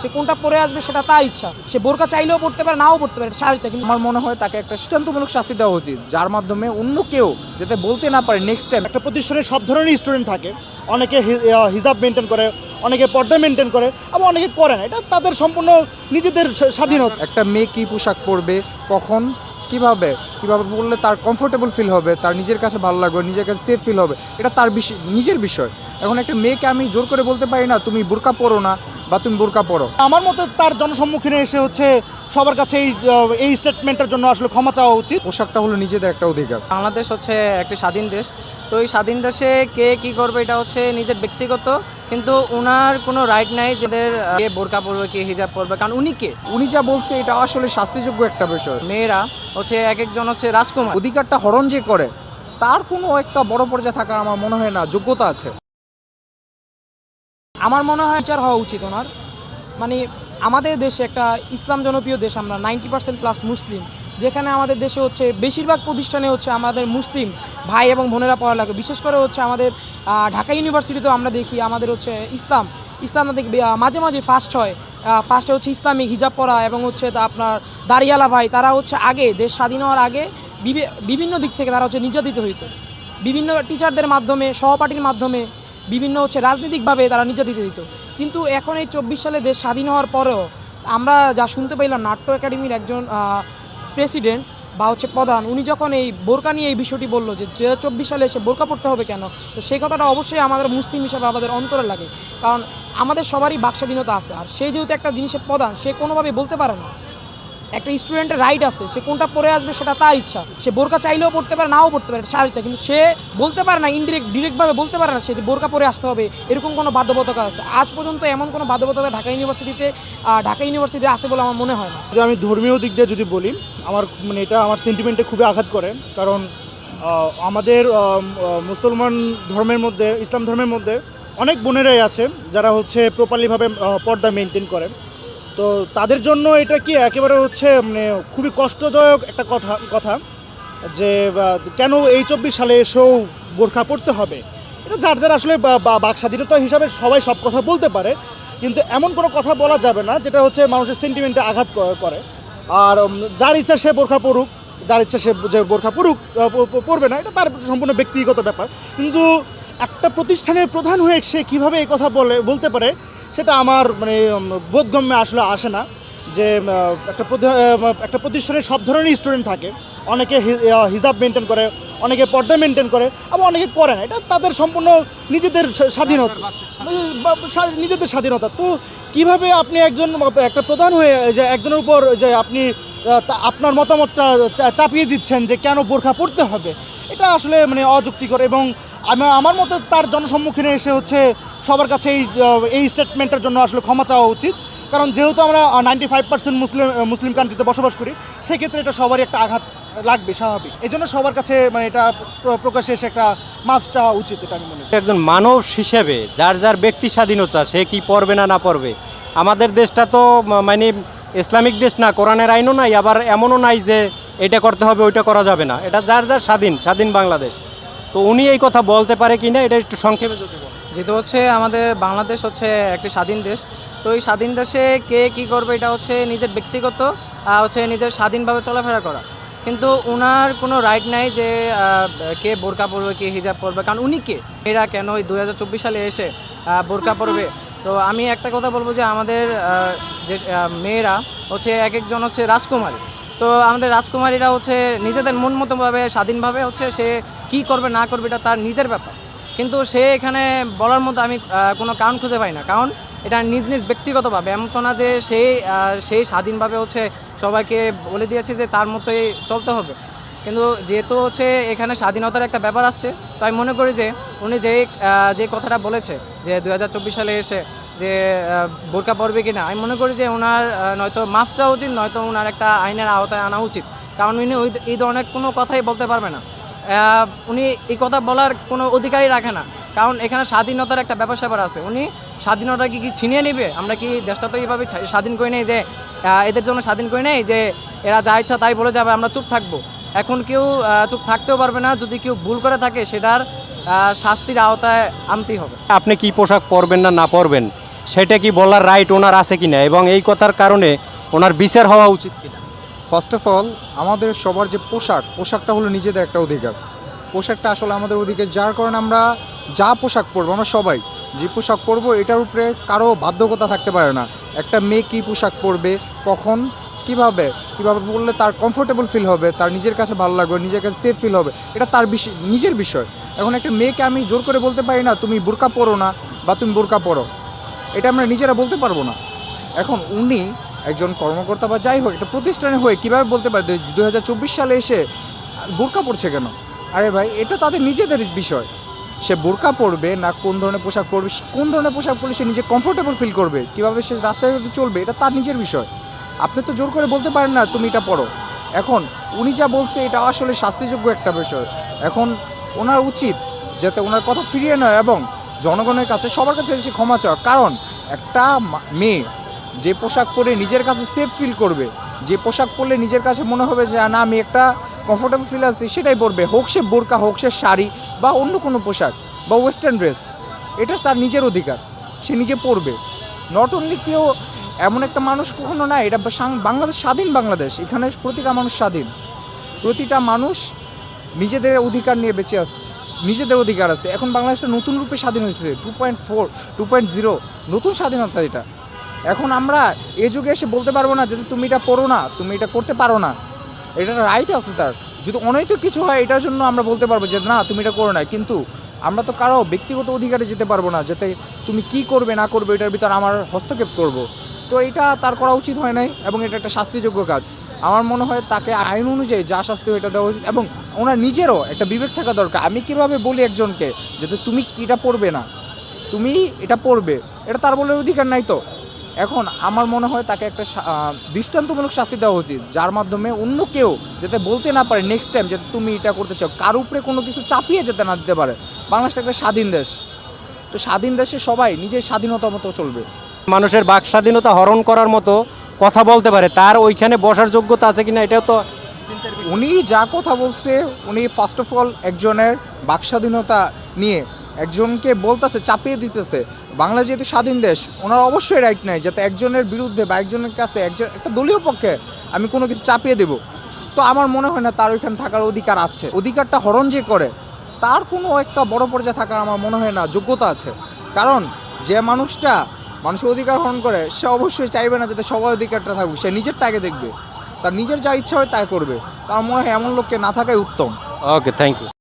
সে কোনটা পরে আসবে সেটা তার ইচ্ছা। সে বোরকা চাইলেও পড়তে পারে নাও পড়তে পারে এটা তার ইচ্ছা। কিন্তু আমার মনে হয় তাকে একটা দৃষ্টান্তমূলক শাস্তি দেওয়া উচিত যার মাধ্যমে অন্য কেউ যাতে বলতে না পারে নেক্সট টাইম একটা প্রতিষ্ঠানে সব ধরনের স্টুডেন্ট থাকে। অনেকে হিজাব মেনটেন করে অনেকে পর্দা মেনটেন করে আবার অনেকে করে না। এটা তাদের সম্পূর্ণ নিজেদের স্বাধীনতা। একটা মেয়ে কী পোশাক পরবে কখন কীভাবে কীভাবে বললে তার কমফোর্টেবল ফিল হবে তার নিজের কাছে ভালো লাগবে নিজের কাছে সেফ ফিল হবে এটা তার বিষয় নিজের বিষয়। এখন একটা মেয়েকে আমি জোর করে বলতে পারি না তুমি বোরকা পরো না বা তুমি বোরকা পরো। আমার মতে তার জনসম্মুখীনে এসে হচ্ছে সবার কাছে এই এই স্টেটমেন্টের জন্য আসলে ক্ষমা চাওয়া উচিত। পোশাকটা হলো নিজেদের একটা অধিকার। বাংলাদেশ হচ্ছে একটি স্বাধীন দেশ। তো এই স্বাধীন দেশে কে কি করবে এটা হচ্ছে নিজের ব্যক্তিগত কিন্তু ওনার কোনো রাইট নাই যাদের কে বোরকা পরবে কে হিজাব পরবে কারণ উনি কে? উনি যা বলছে এটা আসলে শাস্তিযোগ্য একটা বিষয়। মেয়েরা হচ্ছে এক একজন হচ্ছে রাজকুমার। অধিকারটা হরণ যে করে তার কোনো একটা বড় পর্যায়ে থাকার আমার মনে হয় না যোগ্যতা আছে। আমার মনে হয় বিচার হওয়া উচিত ওনার। মানে আমাদের দেশে একটা ইসলাম জনপ্রিয় দেশ আমরা, নাইনটি পার্সেন্ট প্লাস মুসলিম। যেখানে আমাদের দেশে হচ্ছে বেশিরভাগ প্রতিষ্ঠানে হচ্ছে আমাদের মুসলিম ভাই এবং বোনেরা পড়ালেখা। বিশেষ করে হচ্ছে আমাদের ঢাকা ইউনিভার্সিটিতেও আমরা দেখি আমাদের হচ্ছে ইসলাম। ইসলাম মাঝে মাঝে ফার্স্ট হয়। ফার্স্টে হচ্ছে ইসলামিক হিজাব পড়া এবং হচ্ছে আপনার দাঁড়িয়ালা ভাই, তারা হচ্ছে আগে দেশ স্বাধীন হওয়ার আগে বিভি- বিভিন্ন দিক থেকে তারা হচ্ছে নির্যাতিত হইত। বিভিন্ন টিচারদের মাধ্যমে, সহপাঠীর মাধ্যমে বিভিন্ন হচ্ছে রাজনৈতিকভাবে তারা নির্যাতিত হইতো। কিন্তু এখন এই চব্বিশ সালে দেশ স্বাধীন হওয়ার পরেও আমরা যা শুনতে পাইলাম, নাট্য একাডেমির একজন প্রেসিডেন্ট বা হচ্ছে প্রধান, উনি যখন এই বোরকা নিয়ে এই বিষয়টি বলল যে দু চব্বিশ সালে এসে বোরকা পড়তে হবে কেন? তো সেই কথাটা অবশ্যই আমাদের মুসলিম হিসাবে আমাদের অন্তরে লাগে। কারণ আমাদের সবারই বাকস্বাধীনতা আছে। আর সে যেহেতু একটা জিনিসের প্রধান, সে কোনোভাবে বলতে পারে না। একটা স্টুডেন্টের রাইট আছে, সে কোনটা পরে আসবে সেটা তার ইচ্ছা। সে বোরকা চাইলেও পড়তে পারে, নাও পড়তে পারে তার ইচ্ছা। কিন্তু সে বলতে পারে না ইনডিরেক্ট ডিরেক্টভাবে বলতে পারে না সে যে বোরকা পরে আসতে হবে, এরকম কোনো বাধ্যবাধকতা আছে। আজ পর্যন্ত এমন কোনো বাধ্যবাধকতা ঢাকা ইউনিভার্সিটিতে ঢাকা ইউনিভার্সিটিতে আছে বলে আমার মনে হয় না। যদি আমি ধর্মীয় দিক দিয়ে যদি বলি, আমার মানে এটা আমার সেন্টিমেন্টে খুবই আঘাত করে। কারণ আমাদের মুসলমান ধর্মের মধ্যে, ইসলাম ধর্মের মধ্যে অনেক বোনেরাই আছে যারা হচ্ছে প্রপারলিভাবে পর্দা মেনটেন করে। তো তাদের জন্য এটা কি একেবারে হচ্ছে মানে খুবই কষ্টদায়ক একটা কথা কথা যে কেন এই চব্বিশ সালে এসেও বোরখা পড়তে হবে? এটা যার যার আসলে বাক স্বাধীনতা হিসাবে সবাই সব কথা বলতে পারে, কিন্তু এমন কোনো কথা বলা যাবে না যেটা হচ্ছে মানুষের সেন্টিমেন্টে আঘাত করে। আর যার ইচ্ছা সে বোরখা পড়ুক যার ইচ্ছা সে যে বোরখা পড়ুক পড়বে না, এটা তার সম্পূর্ণ ব্যক্তিগত ব্যাপার। কিন্তু একটা প্রতিষ্ঠানের প্রধান হয়ে সে কীভাবে এই কথা বলে, বলতে পারে সেটা আমার মানে বোধগম্যে আসলে আসে না যে একটা একটা প্রতিষ্ঠানে সব ধরনের স্টুডেন্ট থাকে। অনেকে হিজাব মেনটেন করে, অনেকে পর্দা মেনটেন করে, আবার অনেকে করে না। এটা তাদের সম্পূর্ণ নিজেদের স্বাধীনতা। নিজেদের স্বাধীনতা। তো কীভাবে আপনি একজন একটা প্রধান হয়ে যে একজনের উপর যে আপনি আপনার মতামতটা চাপিয়ে দিচ্ছেন যে কেন বোরখা পড়তে হবে, এটা আসলে মানে অযুক্তিকর এবং আমি- আমার মতে তার জনসম্মুখীনে এসে হচ্ছে সবার কাছে এই এই স্টেটমেন্টের জন্য আসলে ক্ষমা চাওয়া উচিত। কারণ যেহেতু আমরা ninety five percent Muslim Muslim কান্ট্রিতে বসবাস করি, সেক্ষেত্রে এটা সবারই একটা আঘাত লাগবে, স্বাভাবিক। এই জন্য সবার কাছে মানে এটা প্রকাশে এসে একটা মাফ চাওয়া উচিত, এটা আমি মনে করি। একজন মানুষ হিসেবে যার যার ব্যক্তি স্বাধীনতা, সে কি পড়বে না না পড়বে? আমাদের দেশটা তো মানে ইসলামিক দেশ না, কোরআনের আইনও নাই, আবার এমনও নাই যে এটা করতে হবে, ওইটা করা যাবে না। এটা যার যার স্বাধীন স্বাধীন বাংলাদেশ। তো উনি এই কথা বলতে পারে কি না এটা একটু সংক্ষেপে যদি। যেহেতু হচ্ছে আমাদের বাংলাদেশ হচ্ছে একটি স্বাধীন দেশ। তো এই স্বাধীন দেশে কে কি করবে এটা হচ্ছে নিজের ব্যক্তিগত হচ্ছে নিজের স্বাধীনভাবে চলাফেরা করা। কিন্তু ওনার কোনো রাইট নাই যে কে বোরকা পরবে, কে হিজাব পরবে। কারণ উনি কে? এরা কেন ওই দু হাজার চব্বিশ সালে এসে বোরকা পরবে? তো আমি একটা কথা বলব যে আমাদের যে মেয়েরা হচ্ছে এক একজন হচ্ছে রাজকুমারী। তো আমাদের রাজকুমারীরা হচ্ছে নিজেদের মন মতোভাবে স্বাধীনভাবে হচ্ছে সে কি করবে, না করবে এটা তার নিজের ব্যাপার। কিন্তু সে এখানে বলার মতো আমি কোনো কারণ খুঁজে পাই না। কারণ এটা নিজ নিজ ব্যক্তিগতভাবে, এমন তো না যে সেই সেই স্বাধীনভাবে হচ্ছে সবাইকে বলে দিয়েছে যে তার মতোই চলতে হবে। কিন্তু যেহেতু হচ্ছে এখানে স্বাধীনতার একটা ব্যাপার আসছে, তো আমি মনে করি যে উনি যে যে কথাটা বলেছে যে দু হাজার চব্বিশ সালে এসে যে বোরকা পরবে কিনা, আমি মনে করি যে ওনার নয়তো মাফ চাওয়া উচিত, নয়তো ওনার একটা আইনের আওতায় আনা উচিত। কারণ উনি ওই, এই ধরনের কোনো কথাই বলতে পারবে না। উনি এই কথা বলার কোনো অধিকারই রাখে না। কারণ এখানে স্বাধীনতার একটা ব্যাপার স্যাপার আছে। উনি স্বাধীনতা কি কি ছিনিয়ে নেবে? আমরা কি দেশটা তো এইভাবে স্বাধীন করে নেই যে এদের জন্য স্বাধীন করে নেই যে, এরা যা ইচ্ছা তাই বলে যাবে, আমরা চুপ থাকব। এখন কেউ চুপ থাকতেও পারবে না। যদি কেউ ভুল করে থাকে, সেটার শাস্তির আওতায় আনতেই হবে। আপনি কি পোশাক পরবেন না না পরবেন? সেটা কি বলার রাইট ওনার আছে কিনা? এবং এই কথার কারণে ওনার বিচার হওয়া উচিত কিনা? ফার্স্ট অফ অল আমাদের সবার যে পোশাক, পোশাকটা হলো নিজেদের একটা অধিকার। পোশাকটা আসলে আমাদের অধিকার, যার কারণে আমরা যা পোশাক পরবো, আমরা সবাই যে পোশাক পরবো, এটার উপরে কারও বাধ্যকতা থাকতে পারে না। একটা মেয়ে কী পোশাক পরবে, কখন, কীভাবে কীভাবে পরলে তার কমফোর্টেবল ফিল হবে, তার নিজের কাছে ভালো লাগবে, নিজের কাছে সেফ ফিল হবে, এটা তার বিষয়, নিজের বিষয়। এখন একটা মেয়েকে আমি জোর করে বলতে পারি না, তুমি বোরকা পরো না বা তুমি বোরকা পরো। এটা আমরা নিজেরা বলতে পারব না। এখন উনি একজন কর্মকর্তা বা যাই হোক, একটা প্রতিষ্ঠানে হয়ে কীভাবে বলতে পারে দু হাজার চব্বিশ সালে এসে বোরকা পড়ছে কেন? আরে ভাই, এটা তাদের নিজেদের বিষয়। সে বোরকা পরবে না কোন ধরনের পোশাক পরবে কোন ধরনের পোশাক পরলে সে নিজে কমফোর্টেবল ফিল করবে, কীভাবে সে রাস্তায় চলবে, এটা তার নিজের বিষয়। আপনি তো জোর করে বলতে পারেন না, তুমি এটা পড়ো এখন উনি যা বলছে, এটা আসলে শাস্তিযোগ্য একটা বিষয়। এখন ওনার উচিত যাতে ওনার কথা ফিরিয়ে নেয় এবং জনগণের কাছে, সবার কাছে এসে ক্ষমা চাওয়া কারণ একটা মেয়ে যে পোশাক পরে নিজের কাছে সেফ ফিল করবে, যে পোশাক পরলে নিজের কাছে মনে হবে যে না, আমি একটা কমফোর্টেবল ফিল আছি, সেটাই পরবে, হোক সে বোরকা, হোক সে শাড়ি বা অন্য কোনো পোশাক বা ওয়েস্টার্ন ড্রেস এটা তার নিজের অধিকার, সে নিজে পরবে। নট অনলি কেউ এমন একটা মানুষ কখনো না, এটা বাংলাদেশ স্বাধীন বাংলাদেশ, এখানে প্রতিটা মানুষ স্বাধীন। প্রতিটা মানুষ নিজেদের অধিকার নিয়ে বেঁচে আছে, নিজেদের অধিকার আছে। এখন বাংলাদেশটা নতুন রূপে স্বাধীন হয়েছে two point four two point zero নতুন স্বাধীনতা এটা। এখন আমরা এ যুগে এসে বলতে পারব না যদি তুমি এটা পড়ো না, তুমি এটা করতে পারো না। এটা রাইট আছে তার। যদি অনৈতিক কিছু হয়, এটার জন্য আমরা বলতে পারব যে না, তুমি এটা করো না কিন্তু আমরা তো কারও ব্যক্তিগত অধিকারে যেতে পারব না, যাতে তুমি কি করবে, না করবে, এটার ভিতর আমার হস্তক্ষেপ করব। তো এটা তার করা উচিত হয় নাই এবং এটা একটা শাস্তিযোগ্য কাজ। আমার মনে হয় তাকে আইন অনুযায়ী যা শাস্তি এটা দেওয়া উচিত এবং ওনার নিজেরও একটা বিবেক থাকা দরকার। আমি কীভাবে বলি একজনকে যাতে তুমি এটা পড়বে না? তুমি এটা পড়বে। এটা তার বলে অধিকার নাই তো। এখন আমার মনে হয় তাকে একটা দৃষ্টান্তমূলক শাস্তি দেওয়া উচিত যার মাধ্যমে অন্য কেউ যাতে বলতে না পারে নেক্সট টাইম যাতে তুমি এটা করতে চাও। কার উপরে কোনো কিছু চাপিয়ে যেতে না দিতে পারে। বাংলাদেশটা একটা স্বাধীন দেশ। তো স্বাধীন দেশে সবাই নিজের স্বাধীনতা মতো চলবে। মানুষের বাক স্বাধীনতা হরণ করার মতো কথা বলতে পারে। তার ওইখানে বসার যোগ্যতা আছে কিনা এটাও তো উনি যা কথা বলছে উনি ফার্স্ট অফ অল একজনের বাকস্বাধীনতা নিয়ে একজনকে বলতেছে চাপিয়ে দিতেছে। বাংলা যেহেতু স্বাধীন দেশ, ওনার অবশ্যই রাইট নাই, যাতে একজনের বিরুদ্ধে বা একজনের কাছে একজন একটা দলীয় পক্ষে আমি কোনো কিছু চাপিয়ে দেব। তো আমার মনে হয় না তার ওইখানে থাকার অধিকার আছে। অধিকারটা হরণ যে করে, তার কোনো একটা বড় পর্যায়ে থাকার আমার মনে হয় না, যোগ্যতা আছে। কারণ যে মানুষটা মানুষের অধিকার হরণ করে, সে অবশ্যই চাইবে না যাতে সবার অধিকারটা থাকুক, সে নিজেরটা আগে দেখবে। তার নিজের যা ইচ্ছা হয় তাই করবে। তার মনে হয় এমন লোককে না থাকাই উত্তম। Okay thank you